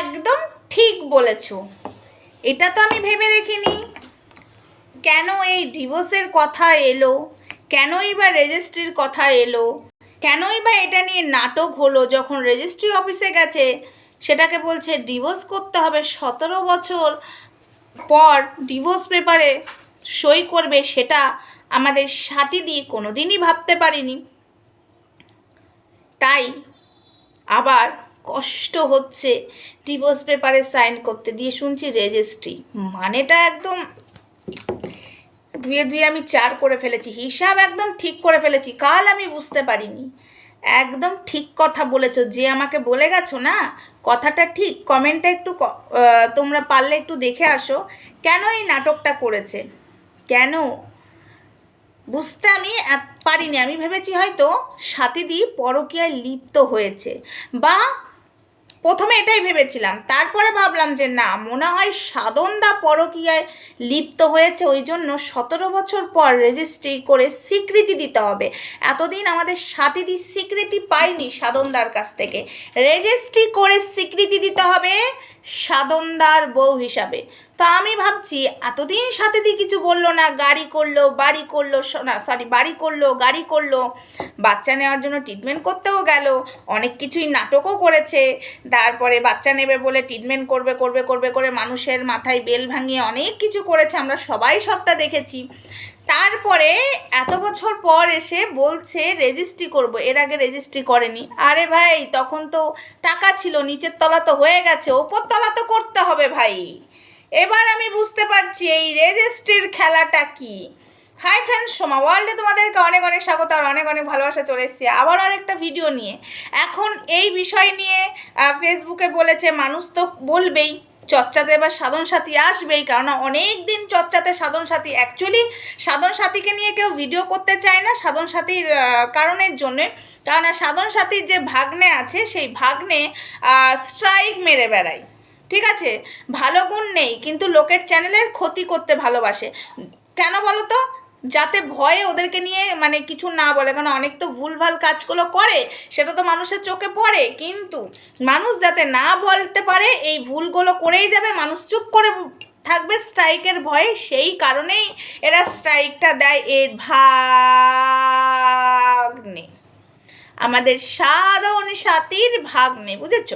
একদম ঠিক বলেছ। এটা তো আমি ভেবে দেখিনি। কেন এই ডিভোর্সের কথা এলো? কেনই বা রেজিস্ট্রির কথা এলো? কেনই বা এটা নিয়ে নাটক হলো যখন রেজিস্ট্রি অফিসে গেছে? সেটাকে বলছে ডিভোর্স করতে হবে সতেরো বছর পর ডিভোর্স পেপারে সই করবে সেটা আমাদের সাথী দিয়ে কোনো দিনই ভাবতে পারিনি। তাই আবার কষ্ট হচ্ছে ডিভোর্স পেপারে সাইন করতে দিয়ে শুনছি রেজিস্ট্রি মানেটা একদম ধুয়ে ধুয়ে আমি চার করে ফেলেছি। হিসাব একদম ঠিক করে ফেলেছি। কাল আমি বুঝতে পারিনি। একদম ঠিক কথা বলেছ। যে আমাকে বলে গেছো না, কথাটা ঠিক কমেন্টটা একটু তোমরা পারলে একটু দেখে আসো। কেন এই নাটকটা করেছে? কেন? বুঝতে আমি পারিনি। আমি ভেবেছি হয়তো সাথীদি পরকীয়ায় লিপ্ত হয়েছে। বা প্রথমে এটাই ভেবেছিলাম। তারপরে ভাবলাম যে না, মনে হয় সাধনদা পরকীয়ায় লিপ্ত হয়েছে, ওই জন্য সতেরো বছর পর রেজিস্ট্রি করে স্বীকৃতি দিতে হবে। এতদিন আমাদের সাথীদি স্বীকৃতি পাইনি সাধনদার কাছ থেকে। রেজিস্ট্রি করে স্বীকৃতি দিতে হবে সাধনদার বউ হিসাবে। তো আমি ভাবছি, এতদিন সাথে দিয়ে কিছু বলল না, গাড়ি করল, বাড়ি করল না সরি বাড়ি করল, গাড়ি করল, বাচ্চা নেওয়ার জন্য ট্রিটমেন্ট করতেও গেল, অনেক কিছুই নাটকও করেছে, তারপরে বাচ্চা নেবে বলে ট্রিটমেন্ট করবে করবে করবে, করে মানুষের মাথায় বেল ভাঙিয়ে অনেক কিছু করেছে, আমরা সবাই সবটা দেখেছি। তারপরে এত বছর পর এসে বলছে রেজিস্ট্রি করব। এর আগে রেজিস্ট্রি করেনি। আরে ভাই, তখন তো টাকা ছিল, নিচের তলা তো হয়ে গেছে, ওপর তলা তো করতে হবে ভাই। এবার আমি বুঝতে পারছি এই রেজিস্ট্রির খেলাটা কি। হাই ফ্রেন্ডস সোমা ওয়ার্ল্ডে তোমাদেরকে অনেক অনেক স্বাগত আর অনেক অনেক ভালোবাসা চলে এসেছি। আবার আরেকটা ভিডিও নিয়ে। এখন এই বিষয় নিয়ে ফেসবুকে বলেছে, মানুষ তো বলবেই। চর্চাতে এবার সাধন সাথী আসবেই কারণ অনেক দিন চর্চাতে সাধন সাথী অ্যাকচুয়ালি সাধন সাথীকে নিয়ে কেউ ভিডিও করতে চায় না সাধন সাথীর কারণের জন্যে। কারণ সাধন সাথীর যে ভাগ্নে আছে, সেই ভাগ্নে স্ট্রাইক মেরে বেড়ায়। ঠিক আছে? ভালো গুণ নেই, কিন্তু লোকের চ্যানেলের ক্ষতি করতে ভালোবাসে। কেন বলো তো যাতে ভয়ে ওদেরকে নিয়ে মানে কিছু না বলে, কারণ অনেক তো ভুলভাল কাজগুলো করে, সেটা তো মানুষের চোখে পড়ে। কিন্তু মানুষ যাতে না বলতে পারে, এই ভুলগুলো করেই যাবে, মানুষ চুপ করে থাকবে স্ট্রাইকের ভয়ে। সেই কারণেই এরা স্ট্রাইকটা দেয় এর ভাগ্নে। আমাদের সাধারণ সাথীর ভাগ্নে, বুঝেছ?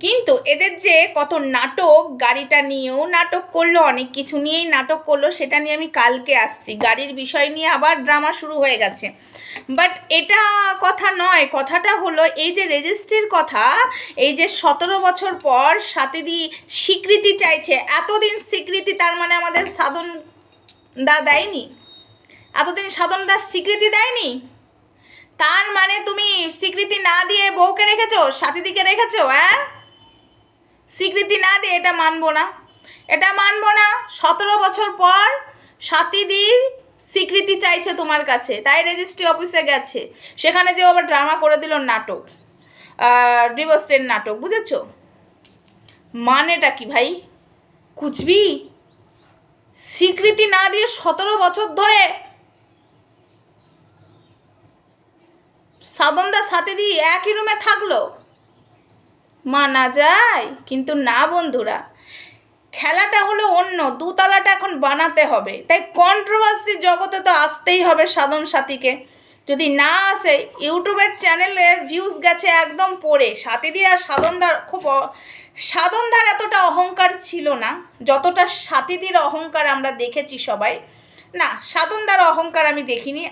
কিন্তু এদের যে কত নাটক, গাড়িটা নিয়েও নাটক করল, অনেক কিছু নিয়েই নাটক করল, সেটা নিয়ে আমি কালকে আসছি। গাড়ির বিষয় নিয়ে আবার ড্রামা শুরু হয়ে গেছে। বাট এটা কথা নয়, কথাটা হলো এই যে রেজিস্ট্রির কথা, এই যে সতেরো বছর পর সাথীদি স্বীকৃতি চাইছে, এতদিন স্বীকৃতি তার মানে আমাদের সাধন দা দেয়নি? এতদিন সাধন দাস স্বীকৃতি দেয়নি? তার মানে তুমি স্বীকৃতি না দিয়ে বউকে রেখেছো সাথীদিকে রেখেছো হ্যাঁ স্বীকৃতি না দিয়ে এটা মানব না। এটা মানব না, সতেরো বছর পর সাথীদির স্বীকৃতি চাইছে তোমার কাছে, তাই রেজিস্ট্রি অফিসে গেছে। সেখানে যে আবার ড্রামা করে দিল নাটক ডিভোর্সের নাটক, বুঝেছ? মানেটা কি ভাই? কুচবি স্বীকৃতি না দিয়ে সতেরো বছর ধরে সাধনদার সাথে দিয়ে একই রুমে থাকল। মানা যায়? কিন্তু না বন্ধুরা, খেলাটা হলো অন্য, দুতলাটা এখন বানাতে হবে। তাই কন্ট্রোভার্সি জগতে তো আসতেই হবে সাধন সাথীকে। যদি না আসে, ইউটিউবের চ্যানেলের ভিউজ গেছে একদম পড়ে। সাথীদি আর সাধনদার খুব সাধনদার এতটা অহংকার ছিল না, যতটা সাথীদির অহংকার আমরা দেখেছি সবাই। না সাধনদার অহংকার আমি দেখিনি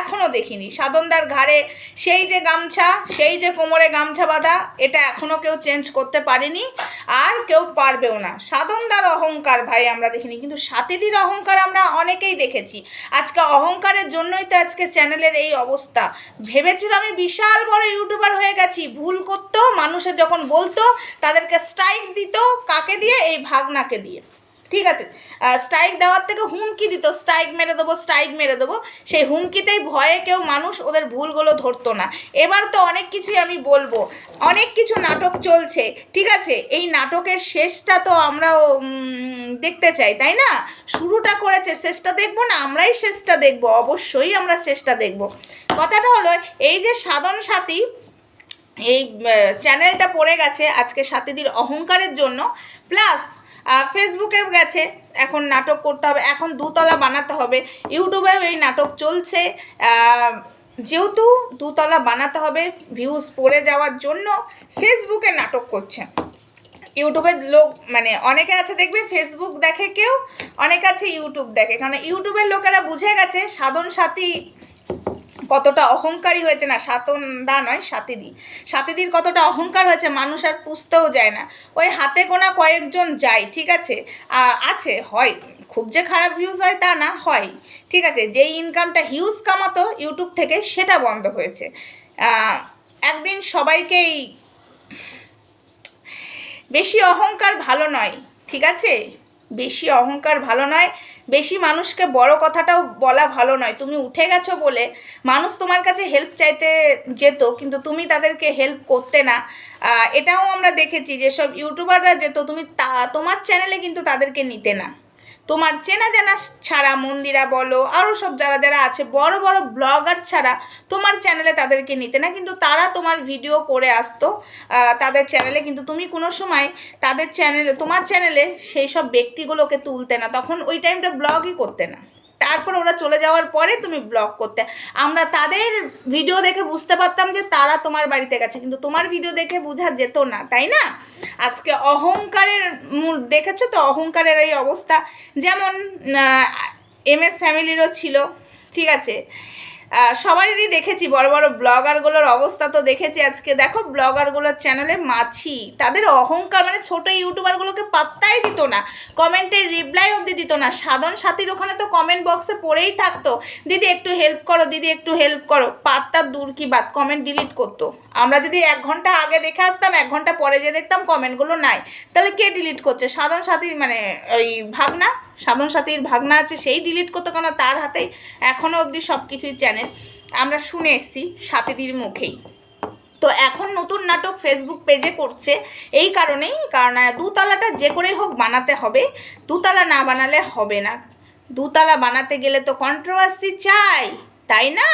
এখনও দেখিনি। সাধনদার ঘাড়ে সেই যে গামছা, সেই যে কোমরে গামছা বাঁধা, এটা এখনও কেউ চেঞ্জ করতে পারেনি, আর কেউ পারবেও না। সাধনদার অহংকার ভাই আমরা দেখিনি, কিন্তু সাথীদির অহংকার আমরা অনেকেই দেখেছি। আজকে অহংকারের জন্যই তো আজকে চ্যানেলের এই অবস্থা। ভেবেছিল আমি বিশাল বড় ইউটিউবার হয়ে গেছি, ভুল করতো, মানুষে যখন বলতো, তাদেরকে স্ট্রাইক দিত, কাকে দিয়ে? এই ভাগনাকে দিয়ে। ঠিক আছে। স্ট্রাইক দেওয়ার থেকে হুমকি দিত। স্ট্রাইক মেরে দেবো স্ট্রাইক মেরে দেবো। সেই হুমকিতেই ভয়ে কেউ মানুষ ওদের ভুলগুলো ধরতো না। এবার তো অনেক কিছুই আমি বলব। অনেক কিছু নাটক চলছে ঠিক আছে? এই নাটকের শেষটা তো আমরাও উম, দেখতে চাই তাই না? শুরুটা করেছে শেষটা দেখব না? আমরাই শেষটা দেখব অবশ্যই আমরা শেষটা দেখব। কথাটা হলো এই যে সাধন সাথী এই চ্যানেলটা পড়ে গেছে আজকে সাথীদের অহংকারের জন্য। প্লাস ফেসবুকেও গেছে। এখন নাটক করতে হবে। এখন দুতলা বানাতে হবে। ইউটিউবেও এই নাটক চলছে। যেহেতু দুতলা বানাতে হবে ভিউজ পড়ে যাওয়ার জন্য ফেসবুকে নাটক করছে। ইউটিউবের লোক মানে অনেকে আছে দেখবে ফেসবুক দেখে কেউ, অনেকে আছে ইউটিউব দেখে। কারণ ইউটিউবের লোকেরা বুঝে গেছে, সাধন সাথী কতটা অহংকারী হয়েছে না, সাতনদা নয়, সাতিদি। সাতিদির কতটা অহংকার হয়েছে মানুষ আর পুষতেও যায় না। ওই হাতে গোনা কয়েকজন যায়, ঠিক আছে? আছে, হয়। খুব যে খারাপ ভিউজ হয় তা না, হয়। ঠিক আছে? যেই ইনকামটা হিউজ কামাতো ইউটিউব থেকে সেটা বন্ধ হয়েছে। একদিন সবাইকেই বেশি অহংকার ভালো নয়, ঠিক আছে? বেশি অহংকার ভালো নয়। বেশি মানুষকে বড় কথাটাও বলা ভালো নয়। তুমি উঠে গেছো বলে মানুষ তোমার কাছে হেল্প চাইতে যেত, কিন্তু তুমি তাদেরকে হেল্প করতে না। এটাও আমরা দেখেছি যেসব ইউটিউবাররা যেত, তুমি তা, তোমার চ্যানেলে কিন্তু তাদেরকে নিতে না। তোমার চেনা জানা ছাড়া মন্দিরা বলো আরও সব যারা যারা আছে, বড় বড় ব্লগার ছাড়া তোমার চ্যানেলে তাদেরকে নিতে না, কিন্তু তারা তোমার ভিডিও করে আসতো। তাদের চ্যানেলে কিন্তু তুমি কোনো সময় তাদের চ্যানেলে তোমার চ্যানেলে সেই সব ব্যক্তিগুলোকে তুলতে না, তখন ওই টাইমটা ব্লগই করতে না। তারপর ওরা চলে যাওয়ার পরে তুমি ব্লগ করতে। আমরা তাদের ভিডিও দেখে বুঝতে পারতাম যে তারা তোমার বাড়িতে গেছে, কিন্তু তোমার ভিডিও দেখে বোঝা যেত না, তাই না? আজকে অহংকারের দেখেছ তো অহংকারের এই অবস্থা? যেমন এম এস ফ্যামিলিরও ছিল, ঠিক আছে? সবারই দেখেছি, বড় বড় ব্লগারগুলোর অবস্থা তো দেখেছি আজকে। দেখো, ব্লগারগুলোর চ্যানেলে মাছি। তাদের অহংকার মানে ছোট ইউটিউবারগুলোকে পাত্তাই দিত না। কমেন্টের রিপ্লাই অবধি দিত না। সাধন সাথীর ওখানে তো কমেন্ট বক্সে পড়েই থাকতো। দিদি, একটু হেল্প করো, দিদি, একটু হেল্প করো। পাত্তা দূর কি বাদ কমেন্ট ডিলিট করতো। আমরা যদি এক ঘণ্টা আগে দেখে আসতাম, এক ঘণ্টা পরে যে দেখতাম কমেন্টগুলো নাই। তাহলে কে ডিলিট করছে? সাধন সাথী মানে ওই ভাগনা? সাধন সাথীর ভাগনা আছে, সেই ডিলিট করতো কেন? তার হাতেই এখনও অবধি সব কিছুই চ্যানেল আমরা শুনে এসছি সাতিদির মুখেই। তো এখন নতুন নাটক ফেসবুক পেজে করছে। এই কারণেই, কারণ দুতলাটা যে করেই হোক বানাতে হবে, দুতলা না বানালে হবে না। দুতলা বানাতে গেলে তো কন্ট্রোভার্সি চাই। তাই না?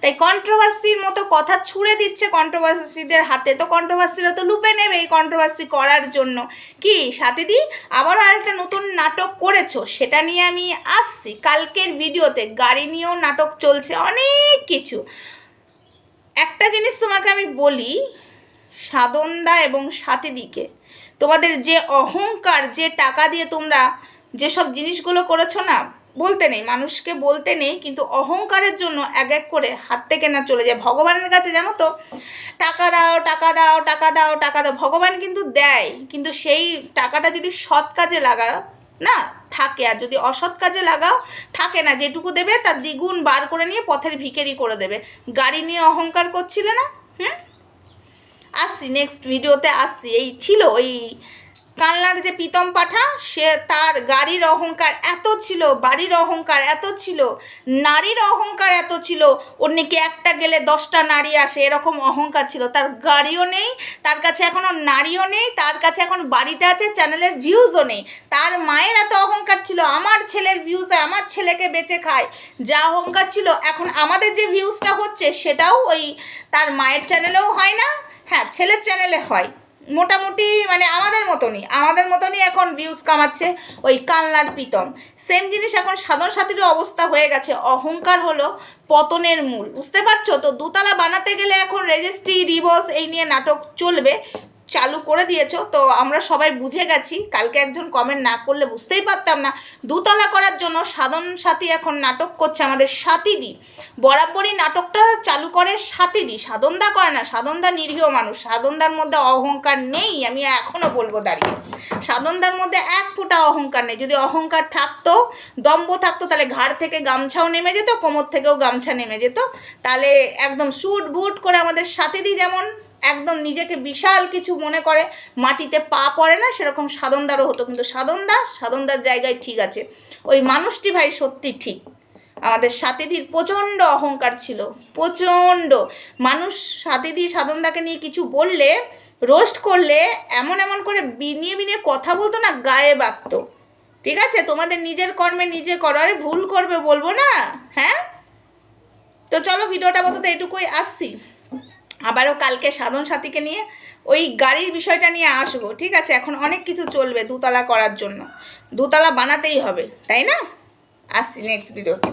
তাই কন্ট্রোভার্সির মতো কথা ছুড়ে দিচ্ছে কন্ট্রোভার্সিদের হাতে। তো কন্ট্রোভার্সিরা তো লুপে নেবে এই কন্ট্রোভার্সি করার জন্য। কি, সাথীদি, আবারও আরেকটা নতুন নাটক করেছ, সেটা নিয়ে আমি আসছি কালকের ভিডিওতে। গাড়ি নিয়েও নাটক চলছে অনেক কিছু। একটা জিনিস তোমাকে আমি বলি সাধনদা এবং সাথীদিকে। তোমাদের যে অহংকার, যে টাকা দিয়ে তোমরা যেসব জিনিসগুলো করেছ না বলতে নেই, মানুষকে বলতে নেই, কিন্তু অহংকারের জন্য এক এক করে হাত থেকে না চলে যায়। ভগবানের কাছে জানো তো, টাকা দাও টাকা দাও টাকা দাও টাকা দাও, ভগবান কিন্তু দেয়, কিন্তু সেই টাকাটা যদি সৎ কাজে লাগাও, না, থাকে। আর যদি অসৎ কাজে লাগাও, থাকে না, যেটুকু দেবে তার দ্বিগুণ বার করে নিয়ে পথের ভিকেরি করে দেবে। গাড়ি নিয়ে অহংকার করছিলে না? হুম? আসছি নেক্সট ভিডিওতে আসছি। এই ছিল ওই কানলার যে প্রীতম পাঠা, সে তার গাড়ির অহংকার এত ছিল, বাড়ির অহংকার এত ছিল, নারীর অহংকার এত ছিল, ওর নাকি একটা গেলে দশটা নারী আসে, এরকম অহংকার ছিল। তার গাড়িও নেই, তার কাছে এখনও নারীও নেই, তার কাছে এখন বাড়িটা আছে, চ্যানেলের ভিউজও নেই। তার মায়ের এত অহংকার ছিল, আমার ছেলের ভিউজ আমার ছেলেকে বেঁচে খায়। যা অহংকার ছিল, এখন আমাদের যে ভিউজটা হচ্ছে, সেটাও ওই তার মায়ের চ্যানেলেও হয় না হ্যাঁ ছেলের চ্যানেলে হয়। মোটামুটি মানে আমাদের মতনই আমাদের মতনই এখন ভিউজ কামাচ্ছে ওই কালনার পিতম সেম জিনিস এখন সাধারণ সাথীরও অবস্থা হয়ে গেছে, অহংকার হলো পতনের মূল। বুঝতে পারছ তো? দুতলা বানাতে গেলে এখন রেজিস্ট্রি রিবস এই নিয়ে নাটক চলবে। চালু করে দিয়েছ, তো আমরা সবাই বুঝে গেছি, কালকে একজন কমেন্ট না করলে বুঝতেই পারতাম না। দুতলা করার জন্য সাধন সাথী এখন নাটক করছে আমাদের সাথীদি বরাবরই নাটকটা চালু করে সাথীদি সাধনদা করে না, সাধনদা নিরীহ মানুষ। সাধনদার মধ্যে অহংকার নেই, আমি এখনও বলব দাঁড়িয়ে। সাধনদার মধ্যে এক ফোঁটা অহংকার নেই। যদি অহংকার থাকতো, দম্ভ থাকতো, তাহলে ঘাড় থেকে গামছাও নেমে যেত, কোমর থেকেও গামছা নেমে যেত। তাহলে একদম শুট বুট করে আমাদের সাথীদি যেমন একদম নিজেকে বিশাল কিছু মনে করে। মাটিতে পা পড়ে না, সেরকম সাধনদারও হতো। কিন্তু সাধনদা সাধনদার জায়গায় ঠিক আছে। ওই মানুষটি ভাই সত্যি ঠিক। আমাদের সাথীদির প্রচণ্ড অহংকার ছিল, প্রচণ্ড। মানুষ সাথীদি সাধনদাকে নিয়ে কিছু বললে রোস্ট করলে, এমন এমন করে বিনিয়ে বিনিয়ে কথা বলতো না, গায়ে বাঁধতো। ঠিক আছে? তোমাদের নিজের কর্মে নিজে করো। আরে ভুল করবে বলব না হ্যাঁ? তো চলো, ভিডিওটা মতো এটুকুই আসছি। আবারও কালকে সাধন সাথীকে নিয়ে ওই গাড়ির বিষয়টা নিয়ে আসব, ঠিক আছে? এখন অনেক কিছু চলবে দুতলা করার জন্য। দুতলা বানাতেই হবে, তাই না? আসছি নেক্সট ভিডিওতে